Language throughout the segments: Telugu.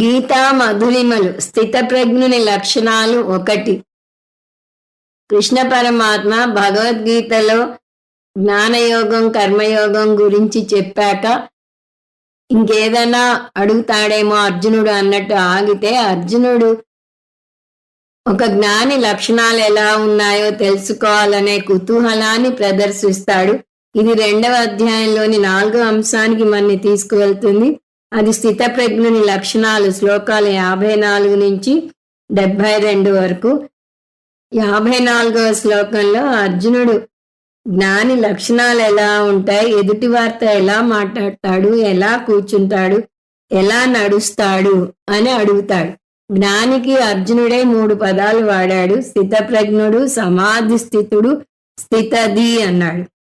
గీతా మధురిమలు స్థితప్రజ్ఞుని లక్షణాలు ఒకటి. కృష్ణ పరమాత్మ భగవద్గీతలో జ్ఞానయోగం కర్మయోగం గురించి చెప్పాక ఇంకేదైనా అడుగుతాడేమో అర్జునుడు అన్నట్టు ఆగితే అర్జునుడు ఒక జ్ఞాని లక్షణాలు ఎలా ఉన్నాయో తెలుసుకోవాలనే కుతూహలాన్ని ప్రదర్శిస్తాడు. ఇది రెండవ అధ్యాయంలోని నాలుగో అంశానికి మనని తీసుకువెళ్తుంది. అది స్థితప్రజ్ఞుని లక్షణాలు శ్లోకాలు యాభై నాలుగు నుంచి డెబ్భై రెండు వరకు. యాభై నాలుగవ శ్లోకంలో అర్జునుడు జ్ఞాని లక్షణాలు ఎలా ఉంటాయి? ఎదుటి వార్త ఎలా మాట్లాడతాడు? ఎలా కూర్చుంటాడు? ఎలా నడుస్తాడు? అని అడుగుతాడు. జ్ఞానికి అర్జునుడే మూడు పదాలు వాడాడు. స్థితప్రజ్ఞుడు సమాధి స్థితుడు స్థితది అన్నాడు.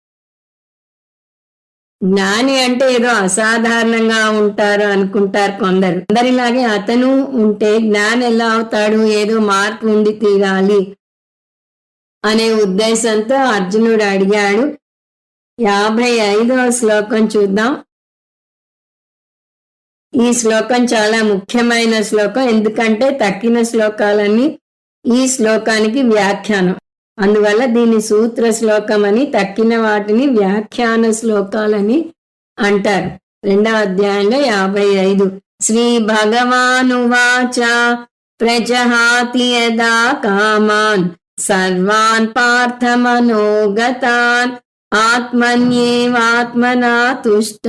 జ్ఞాని అంటే ఏదో అసాధారణంగా ఉంటారు అనుకుంటారు కొందరు. అందరిలాగే అతను ఉంటే జ్ఞాని ఎలా అవుతాడు? ఏదో మార్పు ఉండి తీరాలి అనే ఉద్దేశంతో అర్జునుడు అడిగాడు. యాభై ఐదవ శ్లోకం చూద్దాం. ఈ శ్లోకం చాలా ముఖ్యమైన శ్లోకం. ఎందుకంటే తక్కిన శ్లోకాలన్నీ ఈ శ్లోకానికి వ్యాఖ్యానం. అందువల్ల దీన్ని సూత్ర శ్లోకం అని తక్కిన వాటిని వ్యాఖ్యాన శ్లోకాలని అంటారు. రెండవ అధ్యాయంలో యాభై ఐదు. శ్రీ భగవానువాచ ప్రజహాతి యదా కామాన్ సర్వాన్ పార్థమనోగతాన్ ఆత్మన్యేవాత్మనా తుష్ట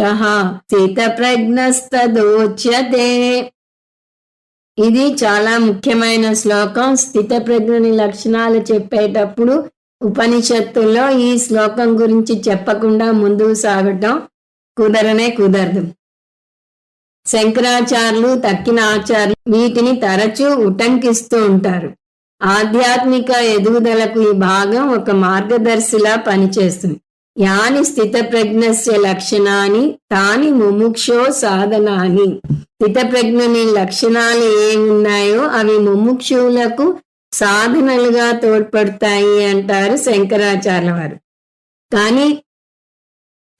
స్థితప్రజ్ఞస్తదోచ్యతే. ఇది చాలా ముఖ్యమైన శ్లోకం. స్థితప్రజ్ఞుని లక్షణాలు చెప్పేటప్పుడు ఉపనిషత్తుల్లో ఈ శ్లోకం గురించి చెప్పకుండా ముందుకు సాగటం కుదరనే కుదరదు. శంకరాచార్యులు తక్కిన ఆచార్యులు వీటిని తరచూ ఉటంకిస్తూ ఉంటారు. ఆధ్యాత్మిక ఎదుగుదలకు ఈ భాగం ఒక మార్గదర్శిలా పనిచేస్తుంది. యాని స్థిత ప్రజ్ఞస్య లక్షణాన్ని తాని ముముక్షో సాధనాని. స్థితప్రజ్ఞుని లక్షణాలు ఏమున్నాయో అవి ముముక్షువులకు సాధనలుగా తోడ్పడతాయి అంటారు శంకరాచార్య వారు కానీ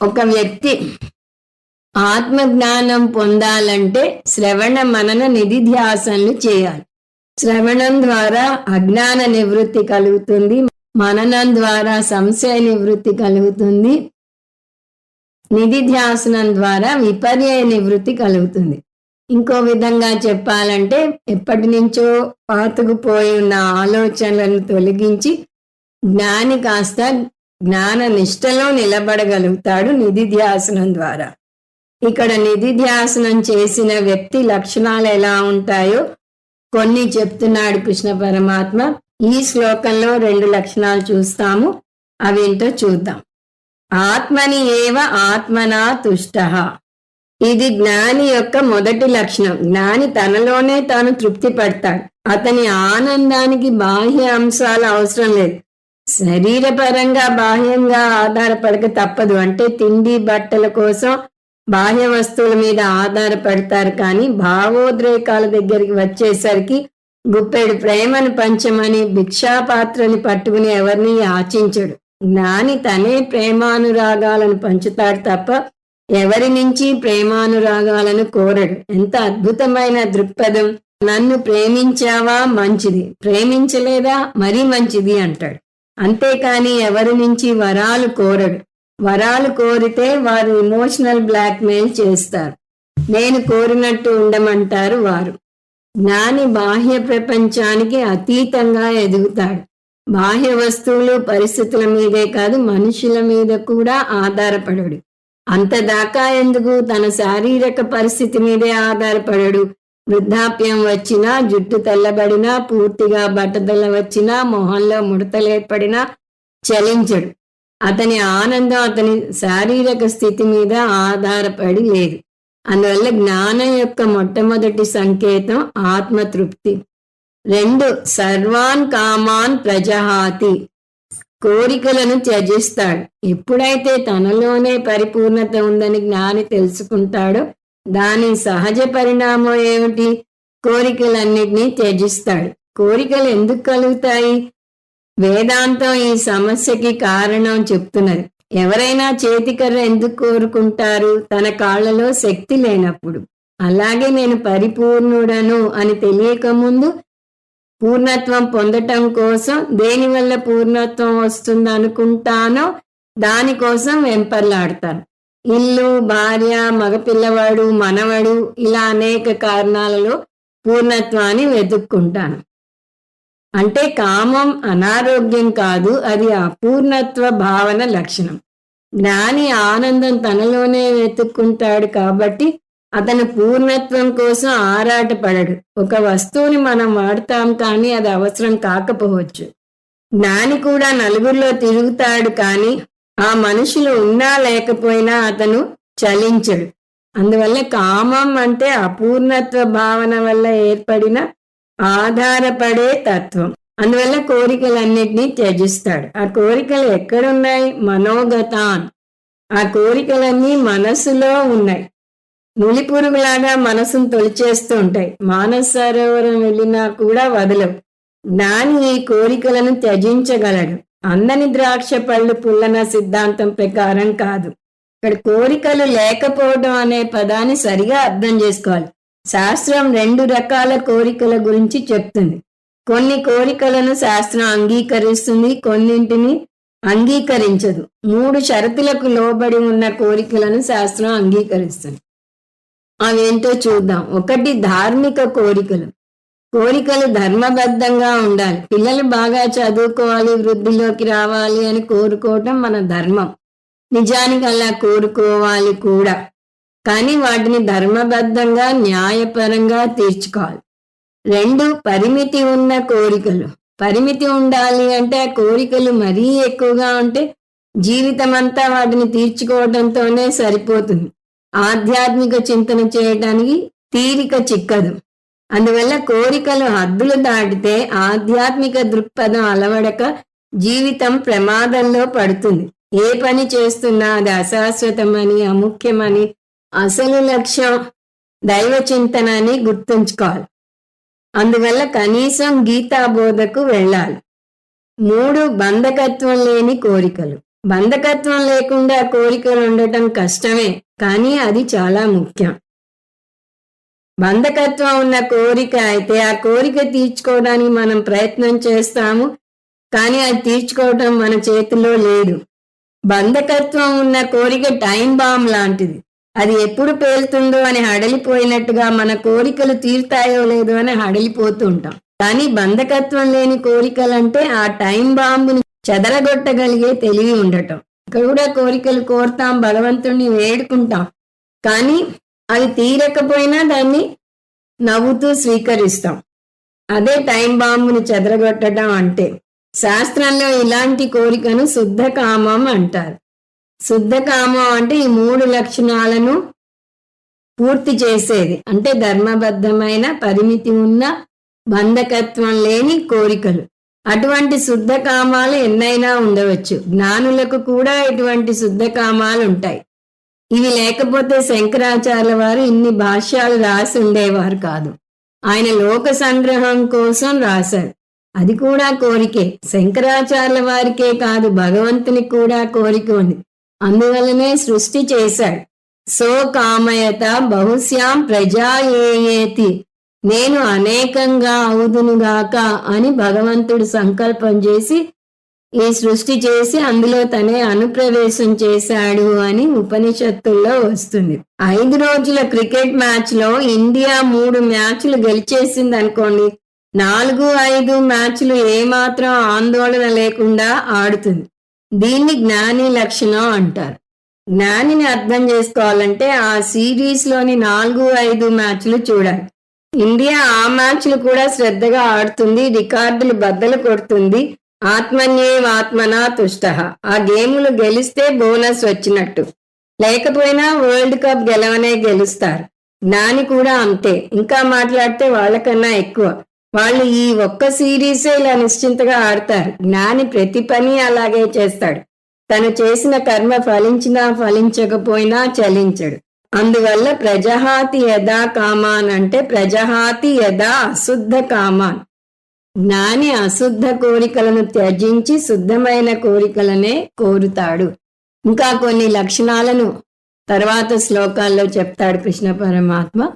ఒక వ్యక్తి ఆత్మజ్ఞానం పొందాలంటే శ్రవణ మనన నిధిధ్యాసనలు చేయాలి. శ్రవణం ద్వారా అజ్ఞాన నివృత్తి కలుగుతుంది మననం ద్వారా సంశయ నివృత్తి కలుగుతుంది నిధిధ్యాసనం ద్వారా విపర్యయ నివృత్తి కలుగుతుంది. ఇంకో విధంగా చెప్పాలంటే ఎప్పటి నుంచో పాతుకుపోయి ఉన్న ఆలోచనలను తొలగించి జ్ఞాని కాస్త జ్ఞాన నిష్టలో నిలబడగలుగుతాడు నిధి ధ్యాసనం ద్వారా. ఇక్కడ నిధి ధ్యాసనం చేసిన వ్యక్తి లక్షణాలు ఎలా ఉంటాయో కొన్ని చెప్తున్నాడు కృష్ణ పరమాత్మ. ఈ శ్లోకంలో రెండు లక్షణాలు చూస్తాము అవేంటో చూద్దాం. ఆత్మని ఏవ ఆత్మనా తుష్ట. ఇది జ్ఞాని యొక్క మొదటి లక్షణం. జ్ఞాని తనలోనే తాను తృప్తి పడతాడు అతని ఆనందానికి బాహ్య అంశాలు అవసరం లేదు. శరీరపరంగా బాహ్యంగా ఆధారపడక తప్పదు. అంటే తిండి బట్టల కోసం బాహ్య వస్తువుల మీద ఆధారపడతారు. కానీ భావోద్రేకాల దగ్గరికి వచ్చేసరికి గుప్పెడు ప్రేమను పంచమని భిక్షాపాత్రని పట్టుకుని ఎవరిని ఆచించడు జ్ఞాని తనే ప్రేమానురాగాలను పంచుతాడు తప్ప ఎవరి నుంచి ప్రేమానురాగాలను కోరడు? ఎంత అద్భుతమైన దృక్పథం. నన్ను ప్రేమించావా? మంచిది. ప్రేమించలేదా? మరీ మంచిది అంటాడు. అంతేకాని ఎవరి నుంచి వరాలు కోరడు? వరాలు కోరితే వారు ఇమోషనల్ బ్లాక్మెయిల్ చేస్తారు. నేను కోరినట్టు ఉండమంటారు వారు. జ్ఞాని బాహ్య ప్రపంచానికి అతీతంగా ఎదుగుతాడు. బాహ్య వస్తువులు పరిస్థితుల మీదే కాదు మనుషుల మీద కూడా ఆధారపడడు. అంతదాకా ఎందుకు? తన శారీరక పరిస్థితి మీదే ఆధారపడడు. వృద్ధాప్యం వచ్చినా జుట్టు తెల్లబడినా పూర్తిగా బట్టదల వచ్చినా మొహంలో ముడతలేర్పడినా చలించడు. అతని ఆనందం అతని శారీరక స్థితి మీద ఆధారపడి లేదు. అందువల్ల జ్ఞానం యొక్క మొట్టమొదటి సంకేతం ఆత్మతృప్తి. రెండు సర్వాన్ కామాన్ ప్రజహాతి. కోరికలను త్యజిస్తాడు. ఎప్పుడైతే తనలోనే పరిపూర్ణత ఉందని జ్ఞాని తెలుసుకుంటాడో దాని సహజ పరిణామం ఏమిటి? కోరికలన్నిటినీ త్యజిస్తాడు. కోరికలు ఎందుకు కలుగుతాయి? వేదాంతం ఈ సమస్యకి కారణం చెప్తున్నది. ఎవరైనా చేతికర్ర ఎందుకు కోరుకుంటారు? తన కాళ్ళలో శక్తి లేనప్పుడు. అలాగే నేను పరిపూర్ణుడను అని తెలియకముందు పూర్ణత్వం పొందటం కోసం దేని వల్ల పూర్ణత్వం వస్తుంది అనుకుంటానో దానికోసం వెంపర్లాడతాను ఇల్లు భార్య మగపిల్లవాడు మనవడు ఇలా అనేక కారణాలలో పూర్ణత్వాన్ని వెతుక్కుంటాను. అంటే కామం అనారోగ్యం కాదు అది అపూర్ణత్వ భావన లక్షణం. జ్ఞాని ఆనందం తనలోనే వెతుక్కుంటాడు కాబట్టి అతను పూర్ణత్వం కోసం ఆరాటపడడు. ఒక వస్తువుని మనం వాడతాం కానీ అది అవసరం కాకపోవచ్చు. జ్ఞాని కూడా నలుగురిలో తిరుగుతాడు కానీ ఆ మనుషులు ఉన్నా లేకపోయినా అతను చలించడు. అందువల్ల కామం అంటే అపూర్ణత్వ భావన వల్ల ఏర్పడిన ఆధారపడే తత్వం. అందువల్ల కోరికలన్నిటినీ త్యజిస్తాడు. ఆ కోరికలు ఎక్కడున్నాయి? మనోగతాన్. ఆ కోరికలన్నీ మనసులో ఉన్నాయి. నులిపురుగులాగా మనసును తొలిచేస్తూ ఉంటాయి. మానస సరోవరం వెళ్ళినా కూడా వదలవు. జ్ఞాని ఈ కోరికలను త్యజించగలడు. అందని ద్రాక్ష పళ్ళు పుల్లన సిద్ధాంతం ప్రకారం కాదు. ఇక్కడ కోరికలు లేకపోవడం అనే పదాన్ని సరిగా అర్థం చేసుకోవాలి. శాస్త్రం రెండు రకాల కోరికల గురించి చెప్తుంది. కొన్ని కోరికలను శాస్త్రం అంగీకరిస్తుంది కొన్నింటిని అంగీకరించదు. మూడు షరతులకు లోబడి ఉన్న కోరికలను శాస్త్రం అంగీకరిస్తుంది. అవేంటో చూద్దాం. ఒకటి ధార్మిక కోరికలు. కోరికలు ధర్మబద్ధంగా ఉండాలి. పిల్లలు బాగా చదువుకోవాలి వృద్ధిలోకి రావాలి అని కోరుకోవటం మన ధర్మం. నిజానికి అలా కోరుకోవాలి కూడా. కానీ వాటిని ధర్మబద్ధంగా న్యాయపరంగా తీర్చుకోవాలి. రెండు పరిమితి ఉన్న కోరికలు. పరిమితి ఉండాలి అంటే ఆ కోరికలు మరీ ఎక్కువగా ఉంటే జీవితం అంతా వాటిని తీర్చుకోవడంతోనే సరిపోతుంది. ఆధ్యాత్మిక చింతన చేయటానికి తీరిక చిక్కదు. అందువల్ల కోరికలు హద్దులు దాటితే ఆధ్యాత్మిక దృక్పథం అలవడక జీవితం ప్రమాదంలో పడుతుంది. ఏ పని చేస్తున్నా అది అశాశ్వతమని అముఖ్యమని అసలు లక్ష్యం దైవ చింతనాన్ని గుర్తుంచుకోవాలి. అందువల్ల కనీసం గీతాబోధకు వెళ్ళాలి. మూడు బంధకత్వం లేని కోరికలు. బంధకత్వం లేకుండా కోరికలు ఉండటం కష్టమే కానీ అది చాలా ముఖ్యం. బంధకత్వం ఉన్న కోరిక అయితే ఆ కోరిక తీర్చుకోవడానికి మనం ప్రయత్నం చేస్తాము కానీ అది తీర్చుకోవటం మన చేతిలో లేదు. బంధకత్వం ఉన్న కోరిక టైం బాంబ్ లాంటిది. అది ఎప్పుడు పేలుతుందో అని హడలిపోయినట్టుగా మన కోరికలు తీరుతాయో లేదో అని హడలిపోతూ ఉంటాం. కానీ బంధకత్వం లేని కోరికలంటే ఆ టైం బాంబుని చెదరగొట్టగలిగే తెలివి ఉండటం. ఇక్కడ కూడా కోరికలు కోరుతాం భగవంతుణ్ణి వేడుకుంటాం. కానీ అది తీరకపోయినా దాన్ని నవ్వుతూ స్వీకరిస్తాం. అదే టైం బాంబుని చెదరగొట్టడం అంటే శాస్త్రంలో ఇలాంటి కోరికను శుద్ధ కామం అంటారు. శుద్ధ కామం అంటే ఈ మూడు లక్షణాలను పూర్తి చేసేది. అంటే ధర్మబద్ధమైన పరిమితి ఉన్న బంధకత్వం లేని కోరికలు. అటువంటి శుద్ధ కామాలు ఎన్నైనా ఉండవచ్చు. జ్ఞానులకు కూడా ఇటువంటి శుద్ధ కామాలు ఉంటాయి. ఇవి లేకపోతే శంకరాచార్య వారు ఇన్ని భాష్యాలు రాసి ఉండేవారు కాదు. ఆయన లోక సంగ్రహం కోసం రాశారు. అది కూడా కోరికే. శంకరాచార్య వారికే కాదు భగవంతుని కూడా కోరిక ఉంది. అందువలనే సృష్టి చేశాడు. సో కామయత బహుశ్యాం ప్రజా ఏయేతి నేను అనేకంగా అవుదునుగాక అని భగవంతుడు సంకల్పం చేసి ఈ సృష్టి చేసి అందులో తనే అనుప్రవేశం చేశాడు అని ఉపనిషత్తుల్లో వస్తుంది. ఐదు రోజుల క్రికెట్ మ్యాచ్లో ఇండియా మూడు మ్యాచ్లు గెలిచేసింది అనుకోండి నాలుగు ఐదు మ్యాచ్లు ఏమాత్రం ఆందోళన లేకుండా ఆడుతుంది. దీన్ని జ్ఞాని లక్షణం అంటారు. జ్ఞానిని అర్థం చేసుకోవాలంటే ఆ సిరీస్లోని నాలుగు ఐదు మ్యాచ్లు చూడాలి. ఇండియా ఆ మ్యాచ్లు కూడా శ్రద్ధగా ఆడుతుంది రికార్డులు బద్దలు కొడుతుంది. ఆత్మన్యేవాత్మనా తుష్ట. ఆ గేములు గెలిస్తే బోనస్ వచ్చినట్టు. లేకపోయినా వరల్డ్ కప్ గెలవనే గెలుస్తారు. జ్ఞాని కూడా అంతే. ఇంకా మాట్లాడితే వాళ్ళకన్నా ఎక్కువ. వాళ్ళు ఈ ఒక్క సిరీసే ఇలా నిశ్చింతగా ఆడతారు. జ్ఞాని ప్రతి పని అలాగే చేస్తాడు. తను చేసిన కర్మ ఫలించినా ఫలించకపోయినా చలించడు. అందువల్ల ప్రజహాతి యథా కామాన్ అంటే ప్రజహాతి యథా అశుద్ధ కామాన్. జ్ఞాని అశుద్ధ కోరికలను త్యజించి శుద్ధమైన కోరికలనే కోరుతాడు. ఇంకా కొన్ని లక్షణాలను తర్వాత శ్లోకాల్లో చెప్తాడు కృష్ణ పరమాత్మ.